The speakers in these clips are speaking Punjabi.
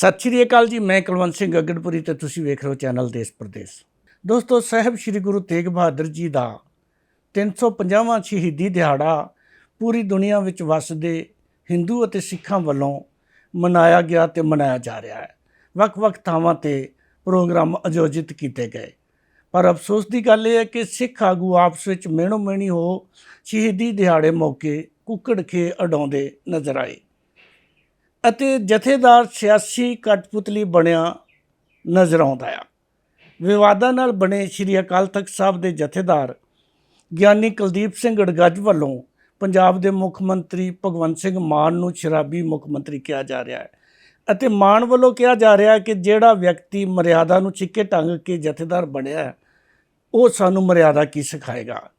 ਸਤਿ ਸ਼੍ਰੀ ਅਕਾਲ ਜੀ, ਮੈਂ ਕੁਲਵੰਤ ਸਿੰਘ ਅਗੜਪੁਰੀ ਤੇ ਤੁਸੀਂ ਵੇਖ ਰਹੇ ਹੋ ਚੈਨਲ ਦੇਸ਼ ਪ੍ਰਦੇਸ਼। ਦੋਸਤੋ, ਸਾਹਿਬ ਸ੍ਰੀ ਗੁਰੂ ਤੇਗ ਬਹਾਦਰ ਜੀ ਦਾ 350ਵਾਂ ਸ਼ਹੀਦੀ ਦਿਹਾੜਾ ਪੂਰੀ ਦੁਨੀਆ ਵਿੱਚ ਵਸਦੇ ਹਿੰਦੂ ਅਤੇ ਸਿੱਖਾਂ ਵੱਲੋਂ ਮਨਾਇਆ ਗਿਆ ਤੇ ਮਨਾਇਆ ਜਾ ਰਿਹਾ ਹੈ। ਵੱਖ-ਵੱਖ ਥਾਵਾਂ ਤੇ ਪ੍ਰੋਗਰਾਮ ਆਯੋਜਿਤ ਕੀਤੇ ਗਏ। ਪਰ ਅਫਸੋਸ ਦੀ ਗੱਲ ਇਹ ਹੈ ਕਿ ਸਿੱਖ ਆਗੂ ਆਪਸ ਵਿੱਚ ਮਿਹਣੋ ਮਿਹਣੀ ਹੋ ਸ਼ਹੀਦੀ ਦਿਹਾੜੇ ਮੌਕੇ ਕੁੱਕੜ ਖੇ ਅਡਾਉਂਦੇ ਨਜ਼ਰ ਆਏ। ਅਤੇ ਜਥੇਦਾਰ ਸਿਆਸੀ ਕਠਪੁਤਲੀ ਬਣਿਆ ਨਜ਼ਰ ਆਉਂਦਾ ਆ। ਵਿਵਾਦਾਂ ਨਾਲ ਬਣੇ ਸ੍ਰੀ ਅਕਾਲ ਤਖਤ ਸਾਹਿਬ ਦੇ ਜਥੇਦਾਰ ਗਿਆਨੀ ਕੁਲਦੀਪ ਸਿੰਘ ਗੜਗੱਜ ਵੱਲੋਂ ਪੰਜਾਬ ਦੇ ਮੁੱਖ ਮੰਤਰੀ ਭਗਵੰਤ ਸਿੰਘ ਮਾਨ ਨੂੰ ਸ਼ਰਾਬੀ ਮੁੱਖ ਮੰਤਰੀ ਕਿਹਾ ਜਾ ਰਿਹਾ ਹੈ ਅਤੇ ਮਾਨ ਵੱਲੋਂ ਕਿਹਾ ਜਾ ਰਿਹਾ ਹੈ ਕਿ ਜਿਹੜਾ ਵਿਅਕਤੀ ਮਰਿਆਦਾ ਨੂੰ ਚਿੱਕੇ ਟੰਗ ਕੇ ਜਥੇਦਾਰ ਬਣਿਆ ਉਹ ਸਾਨੂੰ ਮਰਿਆਦਾ ਕੀ ਸਿਖਾਏਗਾ?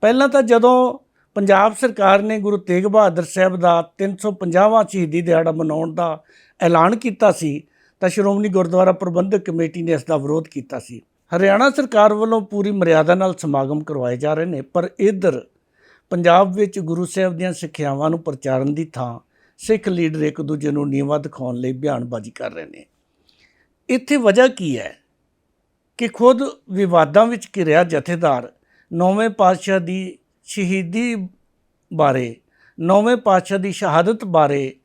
ਪਹਿਲਾਂ ਤਾਂ ਜਦੋਂ ਪੰਜਾਬ ਸਰਕਾਰ ਨੇ ਗੁਰੂ ਤੇਗ ਬਹਾਦਰ ਸਾਹਿਬ ਦਾ 350ਵਾਂ ਸ਼ਹੀਦੀ ਦਿਹਾੜਾ ਮਨਾਉਣ ਦਾ ਐਲਾਨ ਕੀਤਾ ਸੀ, ਤਾਂ ਸ਼੍ਰੋਮਣੀ ਗੁਰਦੁਆਰਾ ਪ੍ਰਬੰਧਕ ਕਮੇਟੀ ਨੇ ਇਸ ਦਾ ਵਿਰੋਧ ਕੀਤਾ ਸੀ। ਹਰਿਆਣਾ ਸਰਕਾਰ ਵੱਲੋਂ ਪੂਰੀ ਮਰਿਆਦਾ ਨਾਲ ਸਮਾਗਮ ਕਰਵਾਏ ਜਾ ਰਹੇ ਨੇ, ਪਰ ਇੱਧਰ ਪੰਜਾਬ ਵਿੱਚ ਗੁਰੂ ਸਾਹਿਬ ਦੀਆਂ ਸਿੱਖਿਆਵਾਂ ਨੂੰ ਪ੍ਰਚਾਰਨ ਦੀ ਥਾਂ ਸਿੱਖ ਲੀਡਰ ਇੱਕ ਦੂਜੇ ਨੂੰ ਨੀਵਾ ਦਿਖਾਉਣ ਲਈ ਬਿਆਨਬਾਜ਼ੀ ਕਰ ਰਹੇ ਨੇ। ਇੱਥੇ ਵਜ੍ਹਾ ਕੀ ਹੈ? ਕਿ ਖੁਦ ਵਿਵਾਦਾਂ ਵਿੱਚ ਘਿਰਿਆ ਜਥੇਦਾਰ ਨੌਵੇਂ ਪਾਤਸ਼ਾਹ ਦੀ ਸ਼ਹੀਦੀ ਬਾਰੇ, ਨੌਵੇਂ ਪਾਤਸ਼ਾਹ ਦੀ ਸ਼ਹਾਦਤ ਬਾਰੇ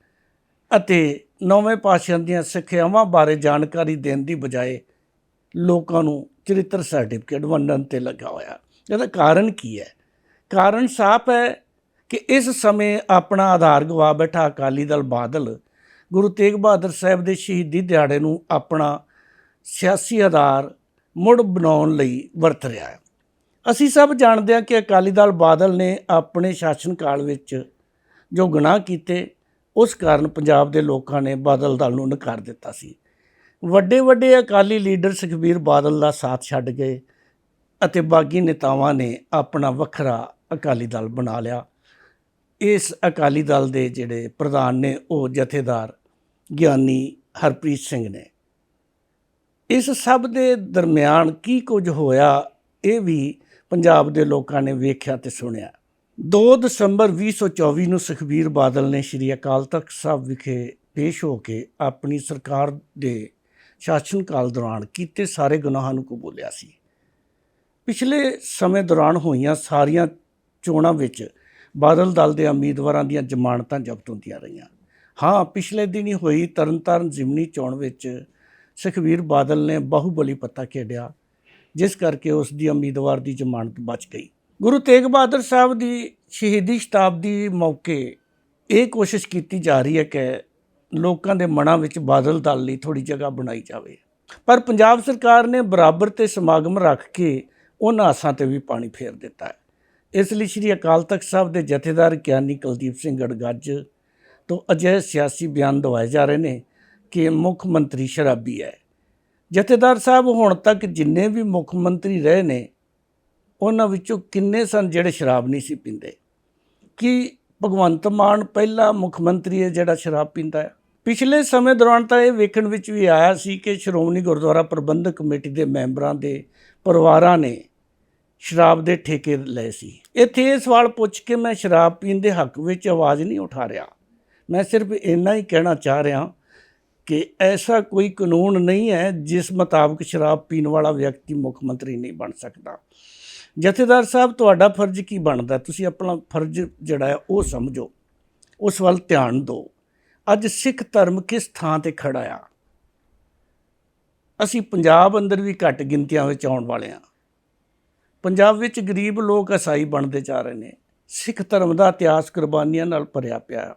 ਅਤੇ ਨੌਵੇਂ ਪਾਤਸ਼ਾਹ ਦੀਆਂ ਸਿੱਖਿਆਵਾਂ ਬਾਰੇ ਜਾਣਕਾਰੀ ਦੇਣ ਦੀ ਬਜਾਏ ਲੋਕਾਂ ਨੂੰ ਚਰਿੱਤਰ ਸਰਟੀਫਿਕੇਟ ਵੰਡਣ ਤੇ ਲੱਗਾ ਹੋਇਆ। ਇਹਦਾ ਕਾਰਨ ਕੀ ਹੈ? ਕਾਰਨ ਸਾਫ਼ ਹੈ ਕਿ ਇਸ ਸਮੇਂ ਆਪਣਾ ਆਧਾਰ ਗਵਾ ਬੈਠਾ ਅਕਾਲੀ ਦਲ ਬਾਦਲ ਗੁਰੂ ਤੇਗ ਬਹਾਦਰ ਸਾਹਿਬ ਦੇ ਸ਼ਹੀਦੀ ਦਿਹਾੜੇ ਨੂੰ ਆਪਣਾ ਸਿਆਸੀ ਆਧਾਰ ਮੁੜ ਬਣਾਉਣ ਲਈ ਵਰਤ ਰਿਹਾ ਹੈ। ਅਸੀਂ ਸਭ ਜਾਣਦੇ ਹਾਂ ਕਿ ਅਕਾਲੀ ਦਲ ਬਾਦਲ ਨੇ ਆਪਣੇ ਸ਼ਾਸਨ ਕਾਲ ਵਿੱਚ ਜੋ ਗੁਨਾਹ ਕੀਤੇ, ਉਸ ਕਾਰਨ ਪੰਜਾਬ ਦੇ ਲੋਕਾਂ ਨੇ ਬਾਦਲ ਦਲ ਨੂੰ ਨਕਾਰ ਦਿੱਤਾ ਸੀ। ਵੱਡੇ ਵੱਡੇ ਅਕਾਲੀ ਲੀਡਰ ਸੁਖਬੀਰ ਬਾਦਲ ਦਾ ਸਾਥ ਛੱਡ ਗਏ ਅਤੇ ਬਾਗੀ ਨੇਤਾਵਾਂ ਨੇ ਆਪਣਾ ਵੱਖਰਾ ਅਕਾਲੀ ਦਲ ਬਣਾ ਲਿਆ। ਇਸ ਅਕਾਲੀ ਦਲ ਦੇ ਜਿਹੜੇ ਪ੍ਰਧਾਨ ਨੇ, ਉਹ ਜਥੇਦਾਰ ਗਿਆਨੀ ਹਰਪ੍ਰੀਤ ਸਿੰਘ ਨੇ। ਇਸ ਸਭ ਦੇ ਦਰਮਿਆਨ ਕੀ ਕੁਝ ਹੋਇਆ, ਇਹ ਵੀ ਪੰਜਾਬ ਦੇ ਲੋਕਾਂ ਨੇ ਵੇਖਿਆ ਤੇ ਸੁਣਿਆ। 2 ਦਸੰਬਰ 2024 ਨੂੰ ਸੁਖਬੀਰ ਬਾਦਲ ਨੇ ਸ੍ਰੀ ਅਕਾਲ ਤਖਤ ਸਾਹਿਬ ਵਿਖੇ ਪੇਸ਼ ਹੋ ਕੇ ਆਪਣੀ ਸਰਕਾਰ ਦੇ ਸ਼ਾਸਨ ਕਾਲ ਦੌਰਾਨ ਕੀਤੇ ਸਾਰੇ ਗੁਨਾਹਾਂ ਨੂੰ ਕਬੂਲਿਆ ਸੀ। ਪਿਛਲੇ ਸਮੇਂ ਦੌਰਾਨ ਹੋਈਆਂ ਸਾਰੀਆਂ ਚੋਣਾਂ ਵਿੱਚ ਬਾਦਲ ਦਲ ਦੇ ਉਮੀਦਵਾਰਾਂ ਦੀਆਂ ਜ਼ਮਾਨਤਾਂ ਜ਼ਬਤ ਹੁੰਦੀਆਂ ਰਹੀਆਂ। ਹਾਂ, ਪਿਛਲੇ ਦਿਨੀ ਹੋਈ ਤਰਨਤਾਰਨ ਜ਼ਿਮਨੀ ਚੋਣ ਵਿੱਚ ਸੁਖਬੀਰ ਬਾਦਲ ਨੇ ਬਾਹੂਬਲੀ ਪੱਤਾ ਖੇਡਿਆ। ਜਿਸ ਕਰਕੇ ਉਸ ਦੀ ਉਮੀਦਵਾਰ ਦੀ ਜ਼ਮਾਨਤ ਬਚ ਗਈ। ਗੁਰੂ ਤੇਗ ਬਹਾਦਰ ਸਾਹਿਬ ਦੀ ਸ਼ਹੀਦੀ ਸ਼ਤਾਬਦੀ ਮੌਕੇ ਇਹ ਕੋਸ਼ਿਸ਼ ਕੀਤੀ ਜਾ ਰਹੀ ਹੈ ਕਿ ਲੋਕਾਂ ਦੇ ਮਨਾਂ ਵਿੱਚ ਬਾਦਲ ਦਲ ਲਈ ਥੋੜੀ ਜਗ੍ਹਾ ਬਣਾਈ ਜਾਵੇ। ਪਰ ਪੰਜਾਬ ਸਰਕਾਰ ਨੇ ਬਰਾਬਰ ਤੇ ਸਮਾਗਮ ਰੱਖ ਕੇ ਉਹਨਾਂ ਆਸਾਂ ਤੇ ਵੀ ਪਾਣੀ ਫੇਰ ਦਿੱਤਾ ਹੈ। ਇਸ ਲਈ ਸ੍ਰੀ ਅਕਾਲ ਤਖਤ ਸਾਹਿਬ ਦੇ ਜਥੇਦਾਰ ਗਿਆਨੀ ਕੁਲਦੀਪ ਸਿੰਘ ਗੜਗੱਜ ਤੋਂ ਅਜਿਹੇ ਸਿਆਸੀ ਬਿਆਨ ਦਵਾਏ ਜਾ ਰਹੇ ਨੇ ਕਿ ਮੁੱਖ ਮੰਤਰੀ ਸ਼ਰਾਬੀ ਹੈ। ਜਥੇਦਾਰ ਸਾਹਿਬ ਹੁਣ ਤੱਕ ਜਿੰਨੇ ਵੀ ਮੁੱਖ ਮੰਤਰੀ ਰਹੇ ਨੇ, ਉਹਨਾਂ ਵਿੱਚੋਂ ਕਿੰਨੇ ਸਨ ਜਿਹੜੇ ਸ਼ਰਾਬ ਨਹੀਂ ਸੀ ਪੀਂਦੇ? ਕੀ ਭਗਵੰਤ ਮਾਨ ਪਹਿਲਾ ਮੁੱਖ ਮੰਤਰੀ ਹੈ ਜਿਹੜਾ ਸ਼ਰਾਬ ਪੀਂਦਾ ਹੈ? ਪਿਛਲੇ ਸਮੇਂ ਦੌਰਾਨ ਤਾਂ ਇਹ ਵੇਖਣ ਵਿੱਚ ਵੀ ਆਇਆ ਸੀ ਕਿ ਸ਼੍ਰੋਮਣੀ ਗੁਰਦੁਆਰਾ ਪ੍ਰਬੰਧਕ ਕਮੇਟੀ ਦੇ ਮੈਂਬਰਾਂ ਦੇ ਪਰਿਵਾਰਾਂ ਨੇ ਸ਼ਰਾਬ ਦੇ ਠੇਕੇ ਲਏ ਸੀ। ਇੱਥੇ ਇਹ ਸਵਾਲ ਪੁੱਛ ਕੇ ਮੈਂ ਸ਼ਰਾਬ ਪੀਣ ਦੇ ਹੱਕ ਵਿੱਚ ਆਵਾਜ਼ ਨਹੀਂ ਉਠਾ ਰਿਹਾ। ਮੈਂ ਸਿਰਫ ਇੰਨਾ ਹੀ ਕਹਿਣਾ ਚਾਹ ਰਿਹਾ ਕਿ ਐਸਾ ਕੋਈ ਕਾਨੂੰਨ ਨਹੀਂ ਹੈ ਜਿਸ ਮੁਤਾਬਕ ਸ਼ਰਾਬ ਪੀਣ ਵਾਲਾ ਵਿਅਕਤੀ ਮੁੱਖ ਮੰਤਰੀ ਨਹੀਂ ਬਣ ਸਕਦਾ। ਜਥੇਦਾਰ ਸਾਹਿਬ, ਤੁਹਾਡਾ ਫਰਜ਼ ਕੀ ਬਣਦਾ? ਤੁਸੀਂ ਆਪਣਾ ਫਰਜ਼ ਜਿਹੜਾ ਹੈ ਉਹ ਸਮਝੋ। ਉਸ ਵੱਲ ਧਿਆਨ ਦਿਓ। ਅੱਜ ਸਿੱਖ ਧਰਮ ਕਿਸ ਥਾਂ ਤੇ ਖੜਾ ਆ? ਅਸੀਂ ਪੰਜਾਬ ਅੰਦਰ ਵੀ ਘੱਟ ਗਿਣਤੀਆਂ ਵਿੱਚ ਆਉਣ ਵਾਲੇ ਆ ਪੰਜਾਬ ਵਿੱਚ ਗਰੀਬ ਲੋਕ ਅਸਾਈ ਬਣਦੇ ਜਾ ਰਹੇ ਨੇ। ਸਿੱਖ ਧਰਮ ਦਾ ਇਤਿਹਾਸ ਕੁਰਬਾਨੀਆਂ ਨਾਲ ਭਰਿਆ ਪਿਆ।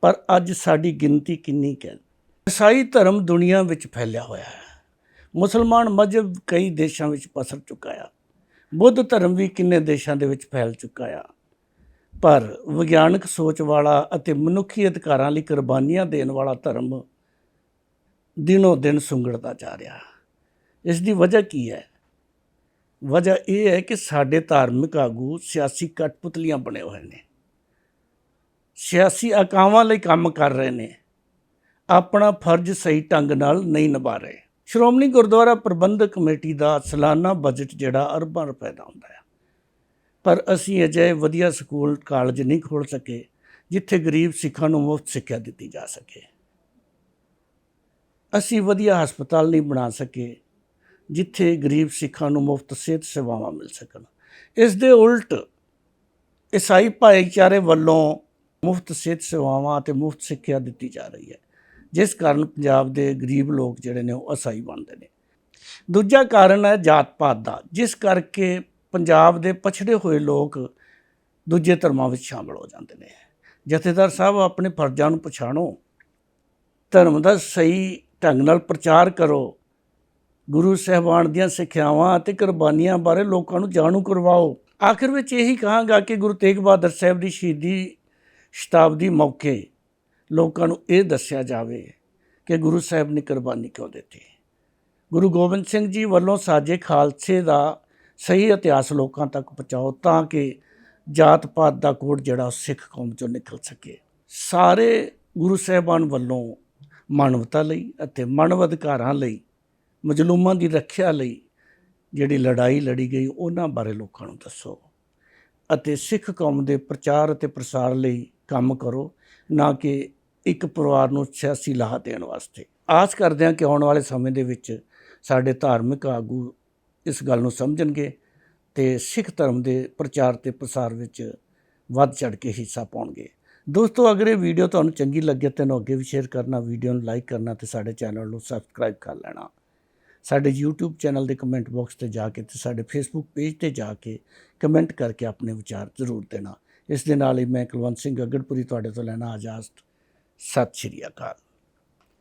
ਪਰ ਅੱਜ ਸਾਡੀ ਗਿਣਤੀ ਕਿੰਨੀ ਕੁ ਹੈ? ਈਸਾਈ ਧਰਮ ਦੁਨੀਆ ਵਿੱਚ ਫੈਲਿਆ ਹੋਇਆ ਹੈ। ਮੁਸਲਮਾਨ ਮਜ਼ਹਬ ਕਈ ਦੇਸ਼ਾਂ ਵਿੱਚ ਪਸਰ ਚੁੱਕਾ ਆ। ਬੁੱਧ ਧਰਮ ਵੀ ਕਿੰਨੇ ਦੇਸ਼ਾਂ ਦੇ ਵਿੱਚ ਫੈਲ ਚੁੱਕਾ ਆ। ਪਰ ਵਿਗਿਆਨਕ ਸੋਚ ਵਾਲਾ ਅਤੇ ਮਨੁੱਖੀ ਅਧਿਕਾਰਾਂ ਲਈ ਕੁਰਬਾਨੀਆਂ ਦੇਣ ਵਾਲਾ ਧਰਮ ਦਿਨੋ ਦਿਨ ਸੁੰਗੜਦਾ ਜਾ ਰਿਹਾ ਇਸ ਦੀ ਵਜ੍ਹਾ ਕੀ ਹੈ? ਵਜ੍ਹਾ ਇਹ ਹੈ ਕਿ ਸਾਡੇ ਧਾਰਮਿਕ ਆਗੂ ਸਿਆਸੀ ਕਠਪੁਤਲੀਆਂ ਬਣੇ ਹੋਏ ਨੇ। ਸਿਆਸੀ ਆਕਾਵਾਂ ਲਈ ਕੰਮ ਕਰ ਰਹੇ ਨੇ। ਆਪਣਾ ਫਰਜ਼ ਸਹੀ ਢੰਗ ਨਾਲ ਨਹੀਂ ਨਿਭਾ ਰਹੇ। ਸ਼੍ਰੋਮਣੀ ਗੁਰਦੁਆਰਾ ਪ੍ਰਬੰਧਕ ਕਮੇਟੀ ਦਾ ਸਾਲਾਨਾ ਬਜਟ ਜਿਹੜਾ ਅਰਬਾਂ ਰੁਪਏ ਦਾ ਹੁੰਦਾ ਹੈ ਪਰ ਅਸੀਂ ਅਜੇ ਵਧੀਆ ਸਕੂਲ, ਕਾਲਜ ਨਹੀਂ ਖੋਲ ਸਕੇ, ਜਿੱਥੇ ਗਰੀਬ ਸਿੱਖਾਂ ਨੂੰ ਮੁਫਤ ਸਿੱਖਿਆ ਦਿੱਤੀ ਜਾ ਸਕੇ। ਅਸੀਂ ਵਧੀਆ ਹਸਪਤਾਲ ਨਹੀਂ ਬਣਾ ਸਕੇ, ਜਿੱਥੇ ਗਰੀਬ ਸਿੱਖਾਂ ਨੂੰ ਮੁਫਤ ਸਿਹਤ ਸੇਵਾਵਾਂ ਮਿਲ ਸਕਣ। ਇਸ ਦੇ ਉਲਟ, ਈਸਾਈ ਭਾਈਚਾਰੇ ਵੱਲੋਂ ਮੁਫਤ ਸਿਹਤ ਸੇਵਾਵਾਂ ਅਤੇ ਮੁਫਤ ਸਿੱਖਿਆ ਦਿੱਤੀ ਜਾ ਰਹੀ ਹੈ। ਜਿਸ ਕਾਰਨ ਪੰਜਾਬ ਦੇ ਗਰੀਬ ਲੋਕ ਜਿਹੜੇ ਨੇ ਉਹ ਅਸਾਈ ਬਣਦੇ ਨੇ। ਦੂਜਾ ਕਾਰਨ ਹੈ ਜਾਤ ਪਾਤ ਦਾ, ਜਿਸ ਕਰਕੇ ਪੰਜਾਬ ਦੇ ਪਛੜੇ ਹੋਏ ਲੋਕ ਦੂਜੇ ਧਰਮਾਂ ਵਿੱਚ ਸ਼ਾਮਲ ਹੋ ਜਾਂਦੇ ਨੇ। ਜਥੇਦਾਰ ਸਾਹਿਬ, ਆਪਣੇ ਫਰਜ਼ਾਂ ਨੂੰ ਪਛਾਣੋ, ਧਰਮ ਦਾ ਸਹੀ ਢੰਗ ਨਾਲ ਪ੍ਰਚਾਰ ਕਰੋ, ਗੁਰੂ ਸਾਹਿਬਾਨ ਦੀਆਂ ਸਿੱਖਿਆਵਾਂ ਅਤੇ ਕੁਰਬਾਨੀਆਂ ਬਾਰੇ ਲੋਕਾਂ ਨੂੰ ਜਾਣੂ ਕਰਵਾਓ। ਆਖਿਰ ਵਿੱਚ ਇਹੀ ਕਹਾਂਗਾ ਕਿ ਗੁਰੂ ਤੇਗ ਬਹਾਦਰ ਸਾਹਿਬ ਦੀ ਸ਼ਹੀਦੀ ਸ਼ਤਾਬਦੀ ਮੌਕੇ ਲੋਕਾਂ ਨੂੰ ਇਹ ਦੱਸਿਆ ਜਾਵੇ ਕਿ ਗੁਰੂ ਸਾਹਿਬ ਨੇ ਕੁਰਬਾਨੀ ਕਿਉਂ ਦਿੱਤੀ। ਗੁਰੂ ਗੋਬਿੰਦ ਸਿੰਘ ਜੀ ਵੱਲੋਂ ਸਾਜੇ ਖਾਲਸੇ ਦਾ ਸਹੀ ਇਤਿਹਾਸ ਲੋਕਾਂ ਤੱਕ ਪਹੁੰਚਾਓ ਤਾਂ ਕਿ ਜਾਤ ਪਾਤ ਦਾ ਕੋਡ ਜਿਹੜਾ ਉਹ ਸਿੱਖ ਕੌਮ ਚੋਂ ਨਿਕਲ ਸਕੇ। ਸਾਰੇ ਗੁਰੂ ਸਾਹਿਬਾਨ ਵੱਲੋਂ ਮਾਨਵਤਾ ਲਈ ਅਤੇ ਮਾਨਵ ਅਧਿਕਾਰਾਂ ਲਈ, ਮਜਲੂਮਾਂ ਦੀ ਰੱਖਿਆ ਲਈ ਜਿਹੜੀ ਲੜਾਈ ਲੜੀ ਗਈ, ਉਹਨਾਂ ਬਾਰੇ ਲੋਕਾਂ ਨੂੰ ਦੱਸੋ ਅਤੇ ਸਿੱਖ ਕੌਮ ਦੇ ਪ੍ਰਚਾਰ ਅਤੇ ਪ੍ਰਸਾਰ ਲਈ ਕੰਮ ਕਰੋ, ਨਾ ਕਿ ਇੱਕ ਪਰਿਵਾਰ ਨੂੰ ਸਿਆਸੀ ਲਾਹਾ ਦੇਣ ਵਾਸਤੇ। ਆਸ ਕਰਦੇ ਹਾਂ ਕਿ ਆਉਣ ਵਾਲੇ ਸਮੇਂ ਦੇ ਵਿੱਚ ਸਾਡੇ ਧਾਰਮਿਕ ਆਗੂ ਇਸ ਗੱਲ ਨੂੰ ਸਮਝਣਗੇ ਤੇ ਸਿੱਖ ਧਰਮ ਦੇ ਪ੍ਰਚਾਰ ਤੇ ਪ੍ਰਸਾਰ ਵਿੱਚ ਵੱਧ ਚੜ ਕੇ ਹਿੱਸਾ ਪਾਉਣਗੇ। ਦੋਸਤੋ, ਅਗਰ ਇਹ ਵੀਡੀਓ ਤੁਹਾਨੂੰ ਚੰਗੀ ਲੱਗੇ ਤਾਂ ਇਹਨੂੰ ਅੱਗੇ ਵੀ ਸ਼ੇਅਰ ਕਰਨਾ, ਵੀਡੀਓ ਨੂੰ ਲਾਈਕ ਕਰਨਾ ਤੇ ਸਾਡੇ ਚੈਨਲ ਨੂੰ ਸਬਸਕ੍ਰਾਈਬ ਕਰ ਲੈਣਾ। ਸਾਡੇ YouTube ਚੈਨਲ ਦੇ ਕਮੈਂਟ ਬਾਕਸ ਤੇ ਜਾ ਕੇ ਤੇ ਸਾਡੇ Facebook ਪੇਜ ਤੇ ਜਾ ਕੇ ਕਮੈਂਟ ਕਰਕੇ ਆਪਣੇ ਵਿਚਾਰ ਜ਼ਰੂਰ ਦੇਣਾ। ਇਸ ਦੇ ਨਾਲ ਹੀ ਮੈਂ ਕੁਲਵੰਤ ਸਿੰਘ ਅਗੜਪੁਰੀ ਤੁਹਾਡੇ ਤੋਂ ਲੈਣਾ ਇਜਾਜ਼ਤ ਸਤਿ ਸ਼੍ਰੀ ਅਕਾਲ।